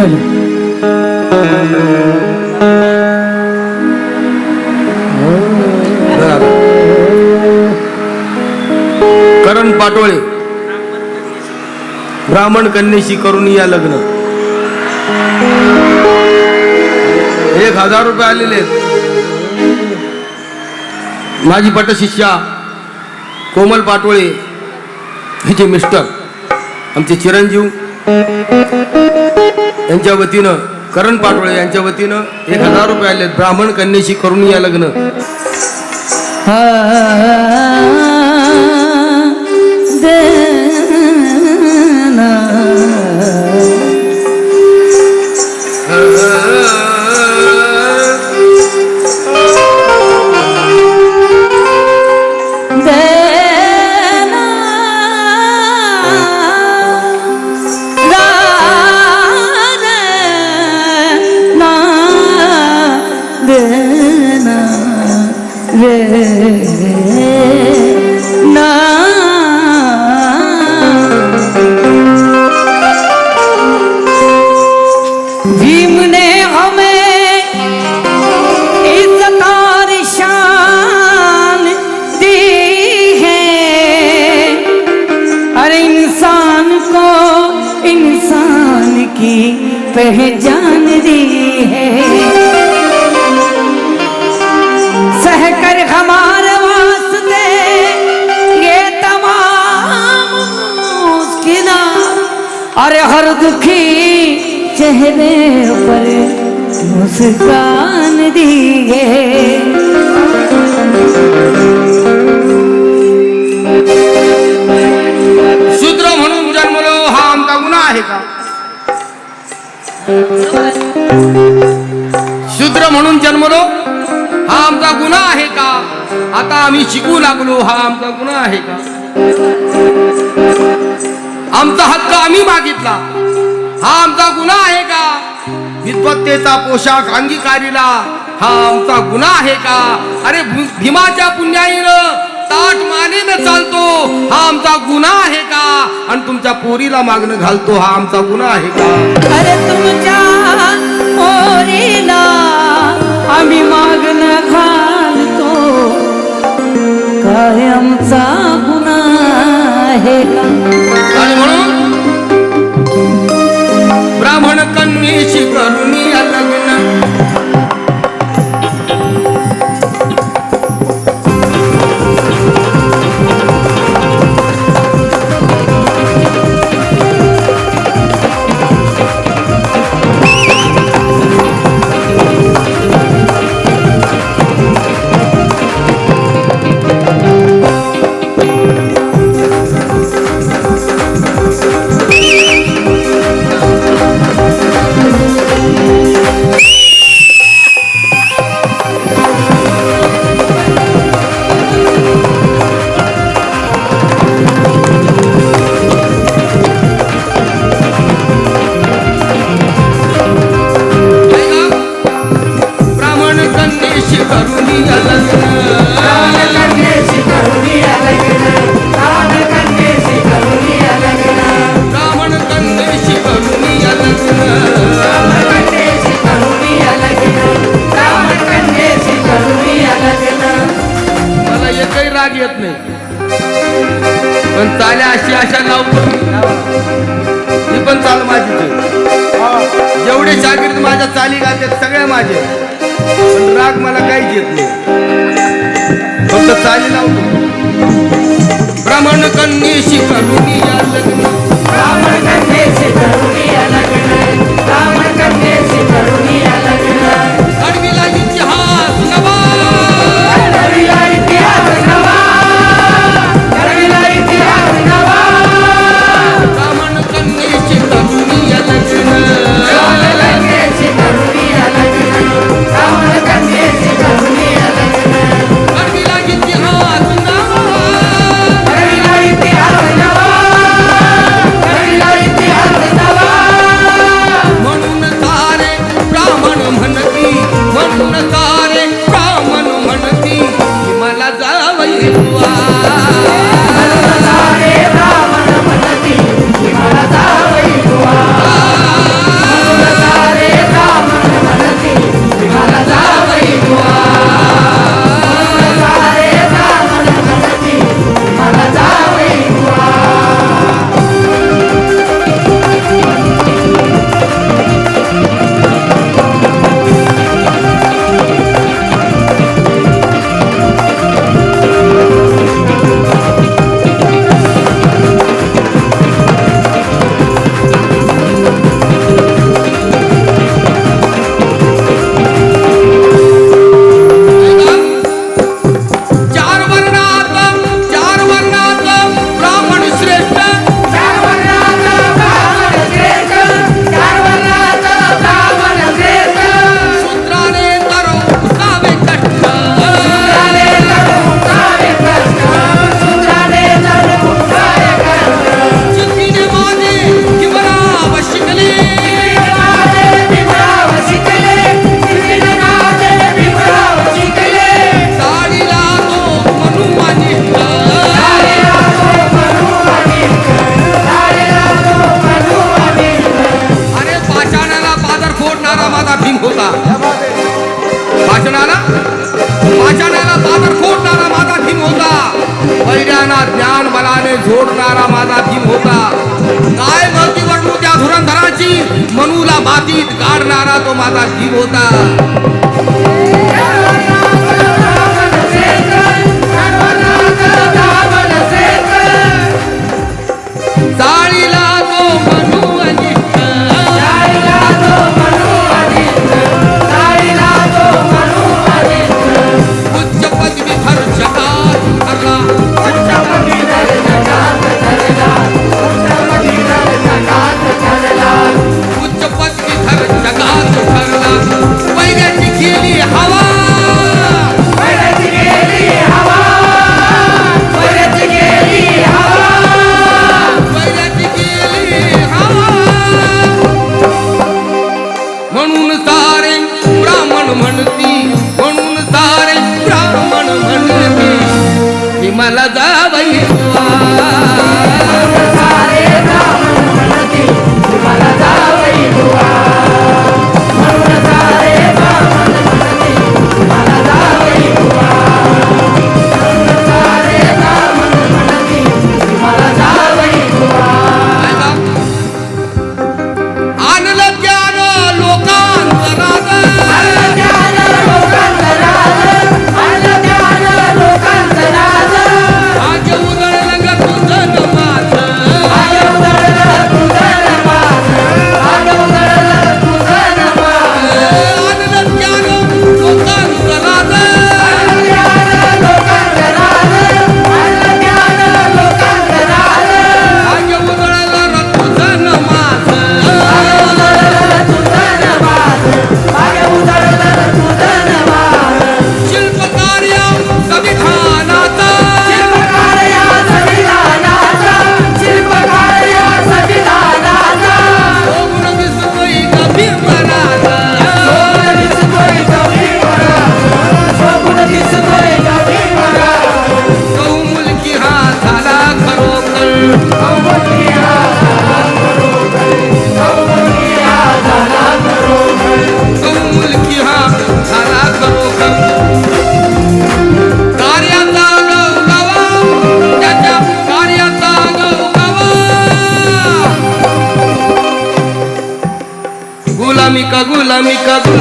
झालं. करण पाटोळे. ब्राह्मण कन्येशी करून या लग्न. एक हजार रुपये आलेले आहेत. माझी पटशिष्या कोमल पाटोळे हिचे मिस्टर आमचे चिरंजीव. यांच्या वतीनं करण पाटोळे यांच्या वतीनं एक हजार रुपये आले ब्राह्मण कन्याशी करून या लग्न हा अरे हर दुखी चेहरे पर मुस्कान दी है शूद्र म्हणून जन्मलो हा आमचा गुन्हा आहे का? शूद्र म्हणून जन्मलो हा आमचा गुन्हा आहे का? आता आम्ही शिकू लागलो हा आमचा गुन्हा आहे का? आमचा हक्क आम्ही मागितला. हा आमचा गुन्हा आहे का? विद्वत्तेचा पोशाख अंगीकारीला हा आमचा गुन्हा आहे का? अरे भीमाच्या पुण्याईनं ताट मानेनं चालतो हा आमचा गुन्हा आहे का? आणि तुमच्या पोरीला मागणं घालतो हा आमचा गुन्हा आहे का? अरे तुमच्या पोरीला आम्ही मागणं घालतो. काय आमचा गुन्हा आहे का? ब्राह्मण कन्येशी चाली घालतात सगळ्या माझे. पण राग मला काहीच येत नाही. फक्त चाली लावतो ब्राह्मण कन्येशी करून या लग्न भीम होता. वाचनाला? वाचनाला पादर फोडणारा माझा भीम होता. पैड्यांना ज्ञान बलाने जोडणारा माझा भीम होता. काय गळती वाटू त्या धुरंधराची? मनूला मातीत गाडणारा तो माझा भीम होता. का गुलामी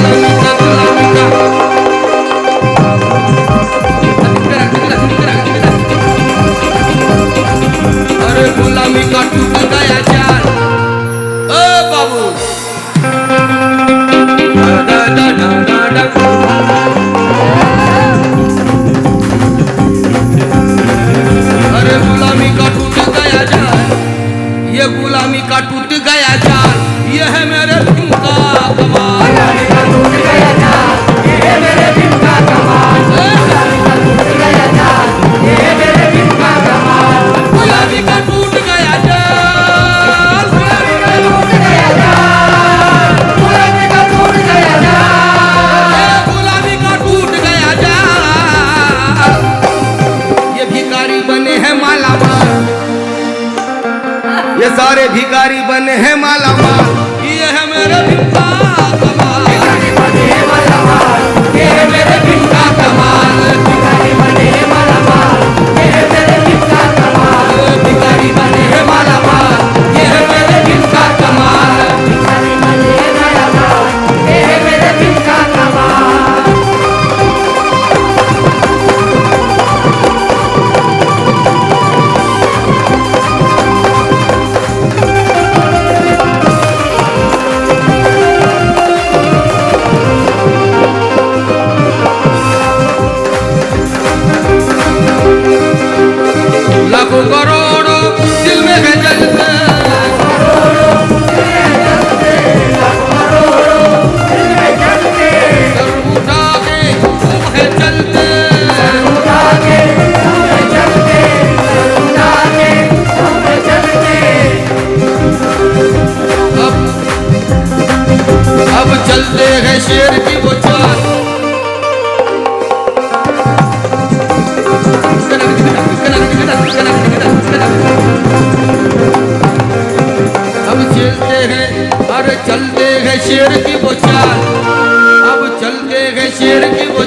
की वो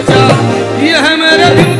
ये है मेरे दिल